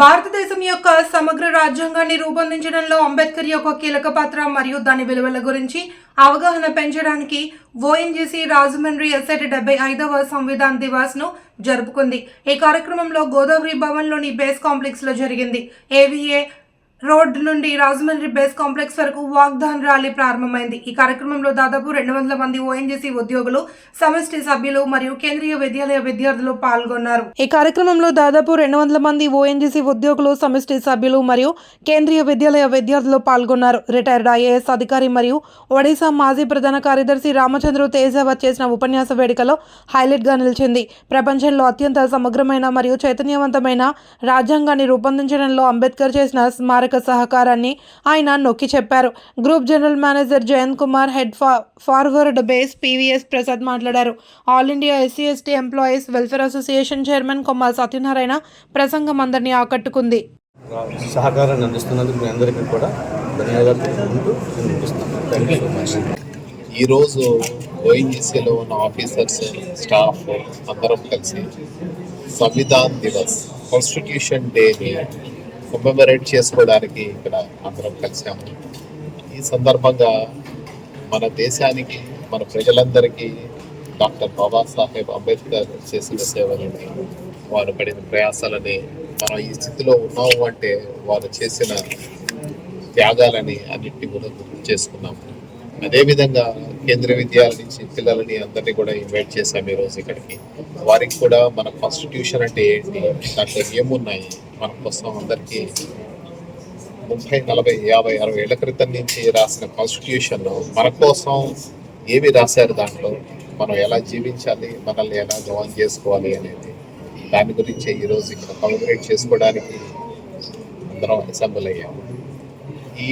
భారతదేశం యొక్క సమగ్ర రాజ్యాంగాన్ని రూపొందించడంలో అంబేద్కర్ యొక్క కీలక పాత్ర మరియు దాని విలువల గురించి అవగాహన పెంచడానికి ఓఎన్జీసీ రాజమండ్రి ఎస్ఐటి డెబ్బై ఐదవ సంవిధాన్ దివాస్ను జరుపుకుంది. ఈ కార్యక్రమంలో గోదావరి భవన్లోని బేస్ కాంప్లెక్స్లో జరిగింది. ఏవిఏ రోడ్ నుండి రాజమండ్రి బేస్ కాంప్లెక్స్ వరకు వాగ్దాన్ ర్యాలీ ప్రారంభమైంది. ఈ కార్యక్రమంలో దాదాపు రెండు వందల మంది ఓఎన్జీసీ ఉద్యోగులు సమిష్టి సభ్యులు మరియు కేంద్రీయ విద్యాలయ విద్యార్థులు పాల్గొన్నారు. ఈ కార్యక్రమంలో దాదాపు రెండు వందల మంది ఓఎన్జీసీ ఉద్యోగులు సమిష్టి సభ్యులు మరియు కేంద్రీయ విద్యాలయ విద్యార్థులు పాల్గొన్నారు. రిటైర్డ్ ఐఏఎస్ అధికారి మరియు ఒడిశా మాజీ ప్రధాన కార్యదర్శి రామచంద్ర తేజావత్ చేసిన ఉపన్యాస వేడుకలో హైలైట్గా నిలిచింది. ప్రపంచంలో అత్యంత సమగ్రమైన మరియు చైతన్యవంతమైన రాజ్యాంగాన్ని రూపొందించడంలో అంబేద్కర్ చేసిన స్మారక సహకారాన్ని ఆయన నొక్కి చెప్పారు. Group general manager Jayant Kumar head ఫా- ఫార్వర్డ్ బేస్ పీవీఎస్ ప్రసాద్ మాట్లాడారు. All India SC ST employees welfare association chairman Komma Satyanarayana ప్రసంగం అందరినీ ఆకట్టుకుంది. సహకారాన్ని అందిస్తున్నందుకు మీ అందరికీ కూడా ధన్యవాదాలు తెలుపుకుంటూ నేను ముగిస్తున్నాను. థ్యాంక్ యూ సో మచ్ ఈరోజు ఓఎన్జీసీలో ఉన్న ఆఫీసర్స్ స్టాఫ్ అందరం కలిసి సంవిధాన్ దివస్ కాన్స్టిట్యూషన్ డేని కమెమరేట్ చేసుకోవడానికి ఇక్కడ అందరం కలిసాము. ఈ సందర్భంగా మన దేశానికి మన ప్రజలందరికీ డాక్టర్ బాబాసాహెబ్ అంబేద్కర్ చేసిన సేవలని వారు పడిన ప్రయాసాలని మనం ఈ స్థితిలో ఉన్నాము అంటే వారు చేసిన త్యాగాలని అన్నింటినీ కూడా గుర్తు చేసుకున్నాము. అదేవిధంగా కేంద్ర విద్యాలయ నుంచి పిల్లలని అందరినీ కూడా ఇన్వైట్ చేశాం ఈరోజు ఇక్కడికి. వారికి కూడా మన కాన్స్టిట్యూషన్ అంటే ఏంటి దాంట్లో ఏమున్నాయి మన కోసం అందరికీ ముప్పై నలభై యాభై అరవై ఏళ్ళ క్రితం నుంచి రాసిన కాన్స్టిట్యూషన్ మన కోసం ఏమి రాశారు దాంట్లో మనం ఎలా జీవించాలి మనల్ని ఎలా జవాన్ చేసుకోవాలి అనేది. దాని గురించి ఈరోజు ఇక్కడ కాలబరేట్ చేసుకోవడానికి అందరం అసెంబ్లీ అయ్యాము ఈ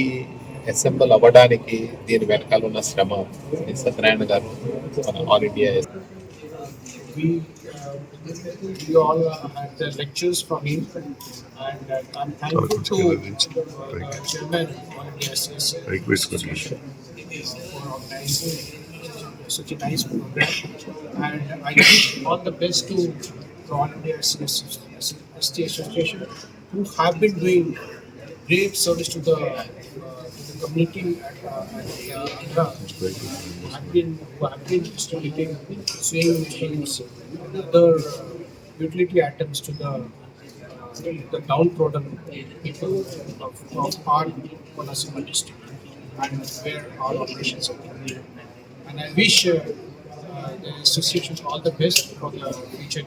అసెంబ్ల్ అవ్వడానికి దీని వెనకాల ఉన్న శ్రమ ఈ సత్యనారాయణ గారు మన all India we uh, we all uh, had the lectures from him, and uh, I'm thankful to uh, the chairman of the SS Request question. for organizing such a nice program, and I wish all the best to the All India ST Association who have been doing great service to the, uh, community at, uh, at uh, Andhra. I've been, I've been stimulating swing things, other uh, utility items to the the downtrodden people of, our Kolasima district and where our operations are. And I wish uh, the association all the best for the future.